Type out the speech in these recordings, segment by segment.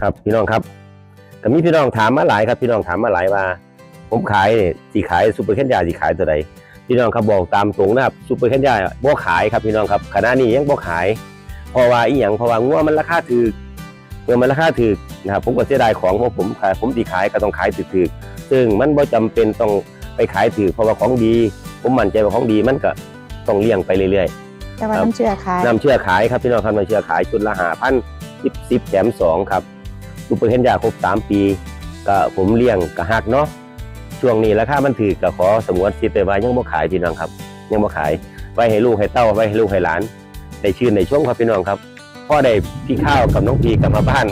ครับพี่น้องครับก็มีพี่น้องถามมาหลายครับ พี่น้องถามมาหลายว่า ผมขายเนี่ยสีขายซูเปอร์เคนยาสีขายตัวใดพี่น้องครับบอกตามตรงนะครับซูเปอร์เคนยาบ่ขายครับพี่น้องครับขณะนี้ยังบ่ขายเพราะว่าอีหยังเพราะว่างัวมันราคาถูกเมื่อมันราคาถูกนะครับผมก็เสียดายของเพราะผมขายผมสีขายก็ต้องขายถูกๆซึ่งมันบ่จำเป็นต้องไปขายถูกเพราะว่าของดี ผมมั่นใจว่าของดีมันก็ต้องเลี้ยงไปเรื่อยๆแต่ว่าครับน้ำเชื่อขายนำเชื่อขายครับพี่น้องครับนำเชื่อขายชุดละหาพันสิบสิบแถมสองครับ ซูเปอร์เฮนยาครบสามปีก็ผมเลี้ยงกะหักเนาะช่วงนี้ราคามันถือก็ขอสมวนสิทธิ์ไปว่ายังบ่ขายพี่น้องครับ ยังบ่ขายไว้ให้ลูกให้เต้าไว้ให้ลูกให้หลานได้ชื่นในช่วงครับพี่น้องครับพ่อได้พี่ข้าวกับน้องพีกลับมาบ้าน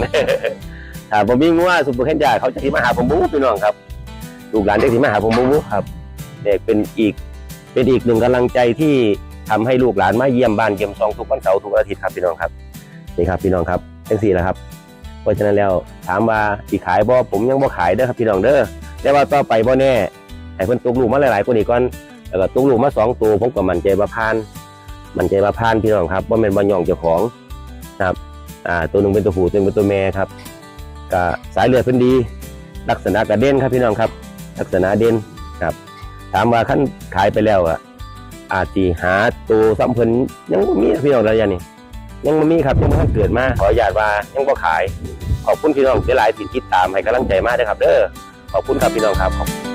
ถ้าผมมีงัวซูเปอร์เฮนยาเขาจะที่มาหาผมบู๊พี่น้องครับลูกหลานจะที่มาหาผมบู๊ครับเนี่ยเป็นอีกเป็นอีกหนึ่งกำลังใจที่ทำให้ลูกหลานมาเยี่ยมบ้านเยี่ยมซองทุกวันเสาร์ทุกอาทิตย์ครับพี่น้องครับนี่ครับพี่น้องครับเป็นสี่แล้วครับ ราะฉะนั้นแล้วถามว่าสิขายบ่ผมยังบ่ขายเด้อครับพี่น้องเด้อแต่ว่าต่อไปบ่แน่ให้เพิ่นตกลูกมาหลายๆกว่านี้ก่อนแล้วก็ตกลูกมาสองตัวผมก็มั่นใจว่าผ่าน มั่นใจว่าผ่านพี่น้องครับบ่แม่นบ่ย่องเจ้าของนะครับอ่าตัวหนึ่งเป็นตัวผู้ตัวหนึงเป็นตัวแม่ครับก็สายเลือดเพิ่นดี ลักษณะกระเด่นครับพี่น้องครับ ลักษณะเด่นครับ ถามว่าขั้นขายไปแล้วอะอาจสิหาตัวสัมเพิ่นยังมีพี่น้องระยะนี้ ยังบ่มีครับยังบ่ทันเกิดมาขออนุญาตว่ายังบ่ขาย ขอบคุณพี่น้องหลายติดติดตามให้กำลังใจมาเด้อครับ เด้อขอบคุณครับพี่น้องครับขอบ